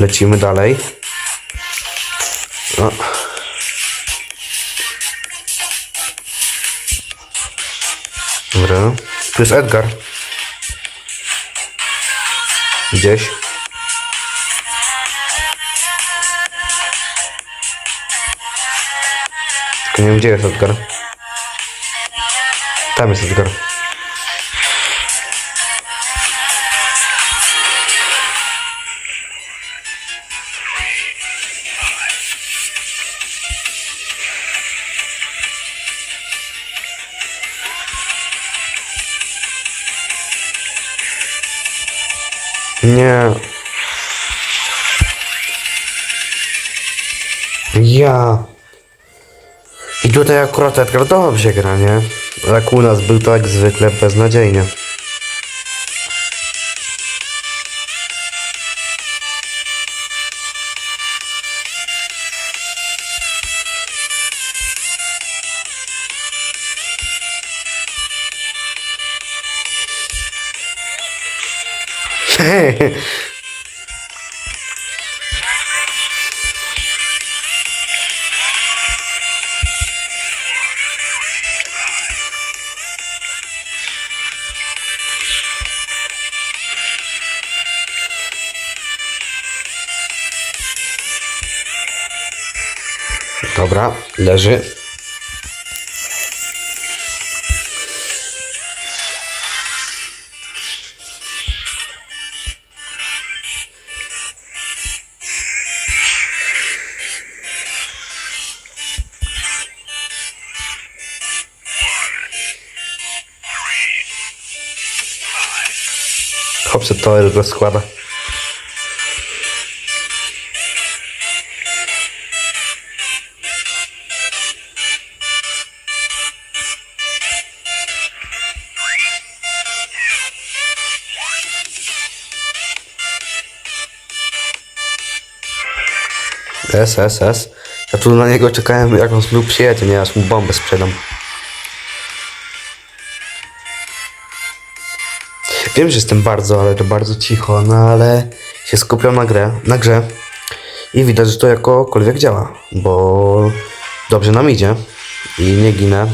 Lecimy dalej. O. Dobra. Tu jest Edgar. Gdzieś. Tylko nie wiem, gdzie jest Edgar. Tam jest Edgar. Nie. Ja. I tutaj akurat Edgar dobrze gra, nie? Jak u nas był to jak zwykle beznadziejnie. Dobra, leży. Hopsy to go składa. S, S, S. Ja tu na niego czekałem, jak on znów przyjedzie, nie? Aż mu bombę sprzedam. Wiem, że jestem bardzo, ale to bardzo cicho, no ale się skupiam na grę, na grze i widać, że to jakokolwiek działa, bo dobrze nam idzie i nie ginę.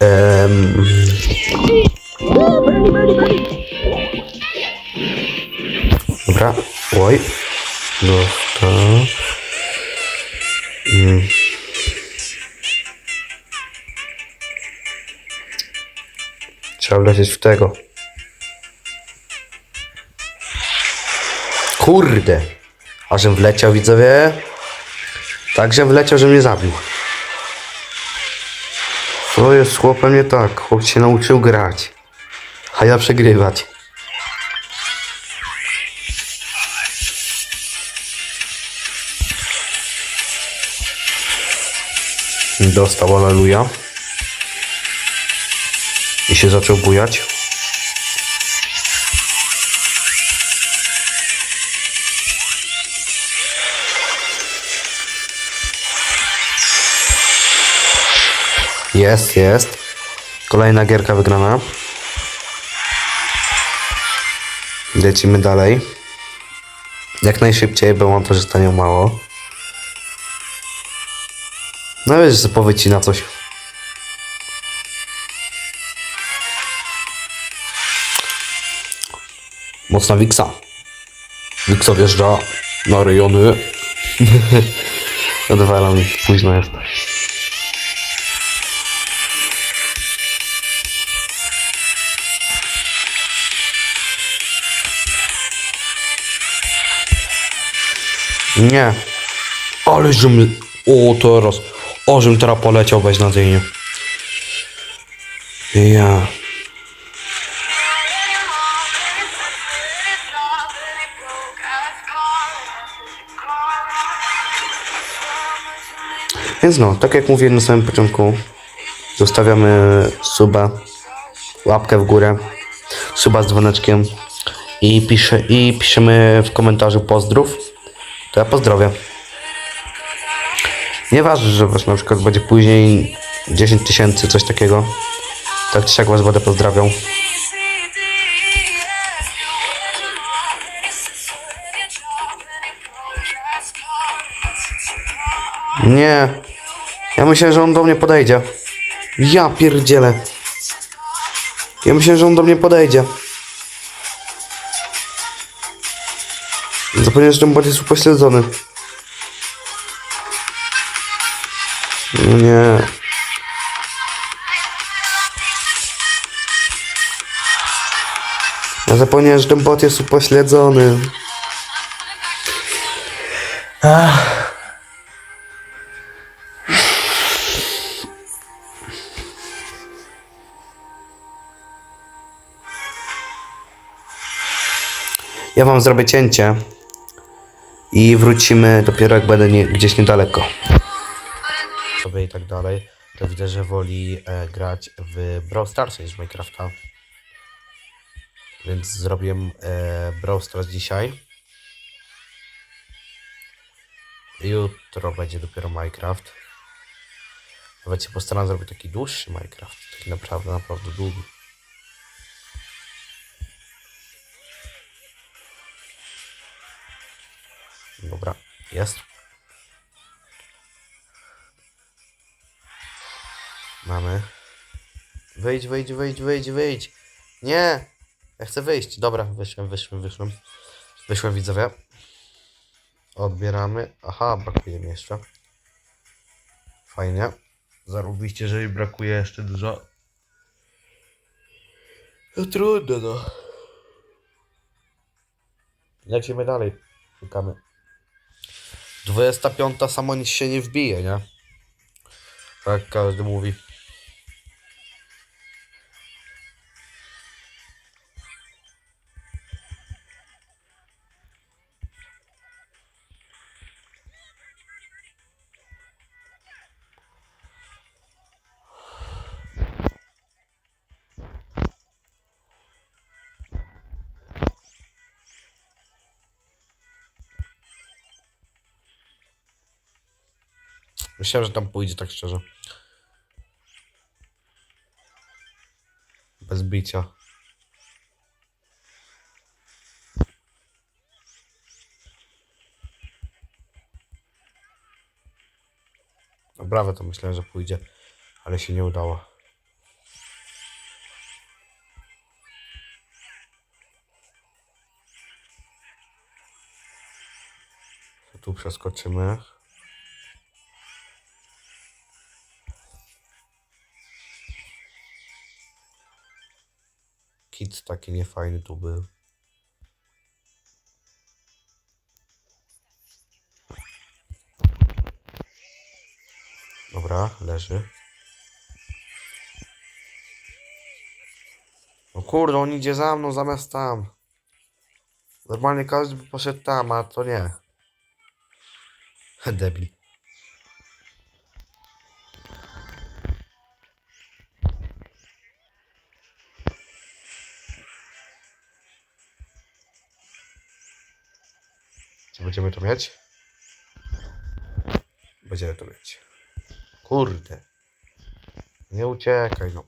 Em, Dobra, oj. Dostał. Trzeba wlecieć w tego. Kurde! A żem wleciał, widzowie? Tak, że wleciał, że mnie zabił. Co jest z chłopem nie tak? Chłop się nauczył grać. A ja przegrywać. Dostał, aleluja. Się zaczął bujać. Jest, jest. Kolejna gierka wygrana. Lecimy dalej. Jak najszybciej, bo mam to, że mało. No wiesz, że powiedz na coś. Mocna Wiksa. Wiksa wjeżdża na rejony. Odwalam, późno jest. Nie. Ale żebym... O, teraz. O, żebym teraz poleciał beznadziejnie. Ja. Więc no, tak jak mówiłem na samym początku, zostawiamy suba, łapkę w górę, suba z dzwoneczkiem i, pisze, i piszemy w komentarzu pozdrów, to ja pozdrowię. Nie ważne, że wasz na przykład będzie później 10 tysięcy, coś takiego. Tak czy siak was będę pozdrawiał. Nie. Ja myślę, że on do mnie podejdzie. Ja pierdzielę. Ja myślę, że on do mnie podejdzie. Zapomniałem, że ten bot jest upośledzony. No Nie. Ja zapomniałem, że ten bot jest upośledzony. Ja wam zrobię cięcie i wrócimy dopiero jak będę nie, gdzieś niedaleko. Sobie i tak dalej, to widzę, że woli e, grać w Brawl Stars niż Minecrafta. Więc zrobię e, Brawl Stars dzisiaj. Jutro będzie dopiero Minecraft. Nawet się postaram zrobić taki dłuższy Minecraft. Taki naprawdę, naprawdę długi. Dobra, jest. Mamy. Wyjdź, wyjdź, wyjdź, wyjdź, wyjdź. Nie! Ja chcę wyjść. Dobra, wyszłem, wyszłem, wyszłem. Wyszłem, widzowie. Odbieramy. Aha, brakuje mi jeszcze. Fajnie. Zarobiście, że mi brakuje jeszcze dużo. No trudno, no. Lecimy dalej. Szukamy. 25 samo nic się nie wbije, nie? Tak każdy mówi. Myślałem, że tam pójdzie tak szczerze. Bez bicia. Brawo, to myślałem, że pójdzie, ale się nie udało. Tu przeskoczymy. Kit taki niefajny tu był. Dobra, leży. No kurde, on idzie za mną zamiast tam. Normalnie każdy by poszedł tam, a to nie. Debil. Czy będziemy to mieć? Będziemy to mieć. Kurde. Nie uciekaj, no.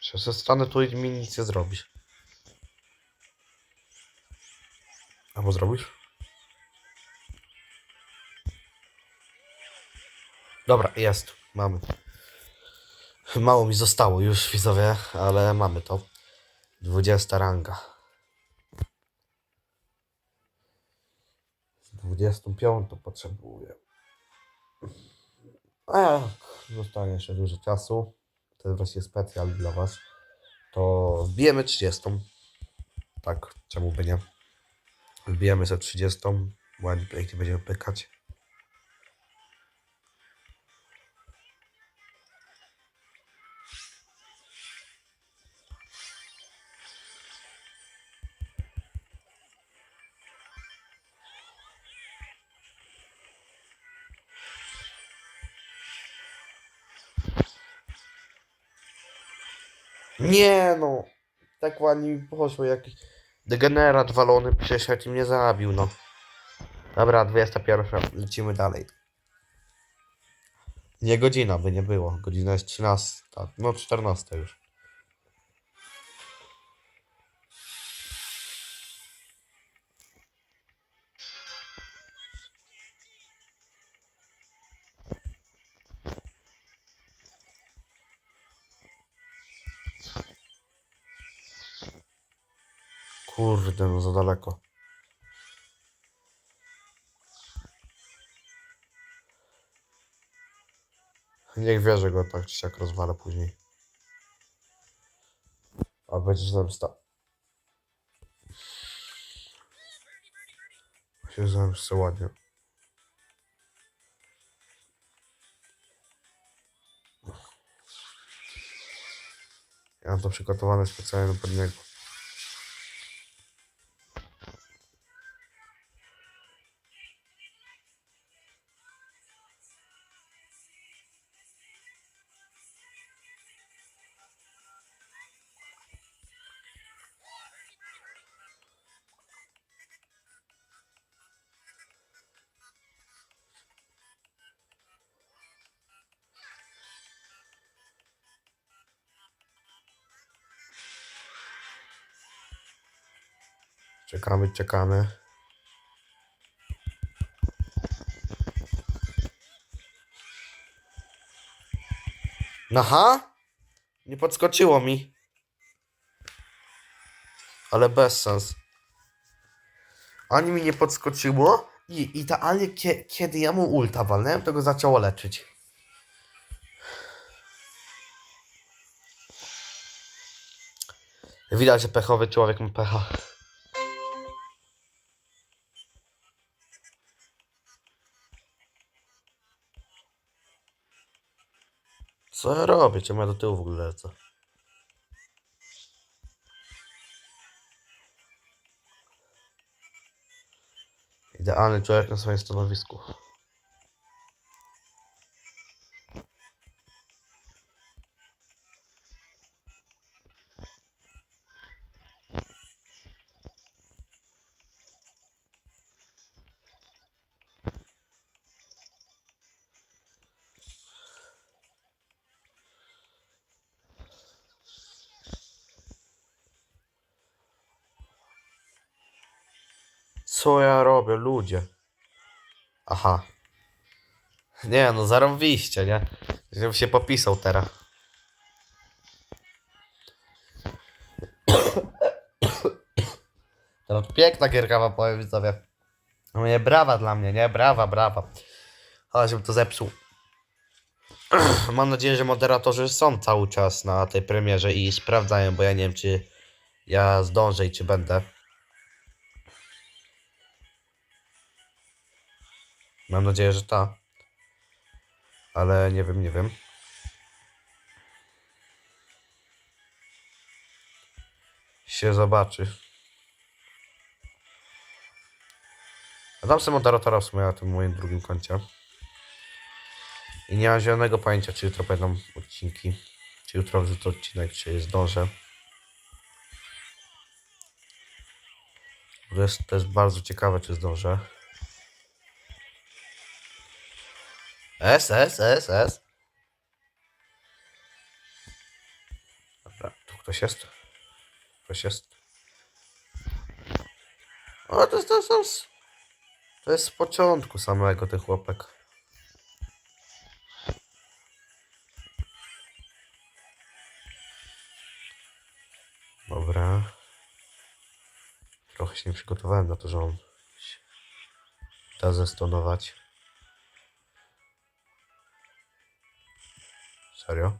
Przecież zostanę tu i mi nic nie zrobisz. Albo zrobisz? Dobra, jest. Mamy. Mało mi zostało już, widzowie, ale mamy to. 20 ranga. 25 potrzebuję. A jak zostanie jeszcze dużo czasu, to jest właśnie specjal dla Was, to wbijemy 30. Tak, czemu by nie? Wbijemy sobie 30, ładnie pięknie będziemy pykać. Nie no, tak ładnie poszło, jakiś degenerat walony przyszedł i mnie zabił, no. Dobra, 21, lecimy dalej. Nie godzina by nie było, godzina jest 13, no 14 już. Kurde, no za daleko. Niech wie, że go tak czy siak rozwalę później. A będzie zemsta. Się zemstę ładnie. Ja mam to przygotowane specjalnie pod niego. Czekamy, czekamy. Aha! Nie podskoczyło mi. Ale bez sens. Ani mi nie podskoczyło i idealnie kie, kiedy ja mu ulta walnąłem, to go zaczęło leczyć. Widać, że pechowy człowiek ma pecha. Co ja robię? Czemu ja do tyłu w ogóle lecę? Idealny człowiek na swoim stanowisku. Co ja robię, ludzie? Aha. Nie, no zarobiście, nie? Żebym się popisał teraz. To piękna gierka wam powiem widzowie. No nie, brawa dla mnie, nie? Brawa, brawa. Ale żebym to zepsuł. Mam nadzieję, że moderatorzy są cały czas na tej premierze i sprawdzają, bo ja nie wiem, czy ja zdążę i czy będę. Mam nadzieję, że ta. Ale nie wiem, nie wiem. Się zobaczy. A dam sobie moderatora w sumie na tym moim drugim koncie. I nie mam zielonego pojęcia, czy jutro będą odcinki. Czy jutro wrzucę odcinek, czy zdążę. To jest, to jest bardzo ciekawe, czy zdążę. S, S, S, S. Dobra, tu ktoś jest? Ktoś jest? O, to to to jest, to jest z początku samego tych chłopek. Dobra. Trochę się nie przygotowałem na to, że on da zestonować. Serio?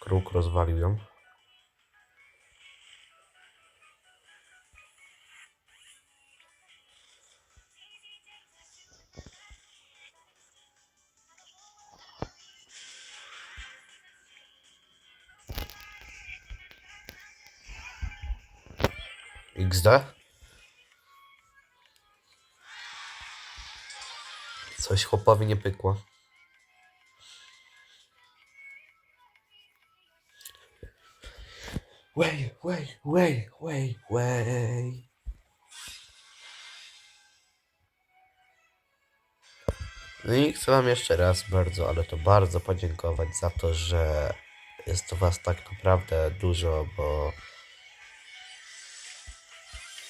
Kruk rozwalił ją. XD? Coś chłopowi nie pykło. Way, way, way, way, way. No i chcę Wam jeszcze raz bardzo, ale to bardzo podziękować za to, że jest to Was tak naprawdę dużo, bo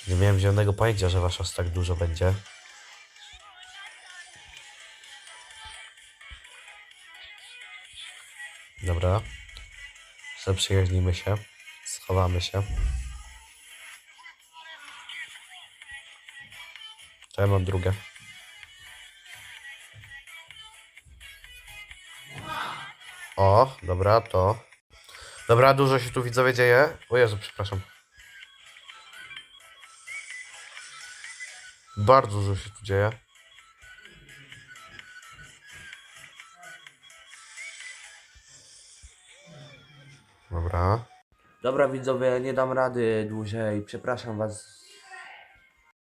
nie miałem zielonego pojęcia, że Was aż tak dużo będzie. Dobra. Zaprzyjaźnimy się. Schowamy się. To ja mam drugie. O, dobra, to. Dobra, dużo się tu widzowie dzieje. O Jezu, przepraszam. Bardzo dużo się tu dzieje. Dobra widzowie, nie dam rady dłużej. Przepraszam was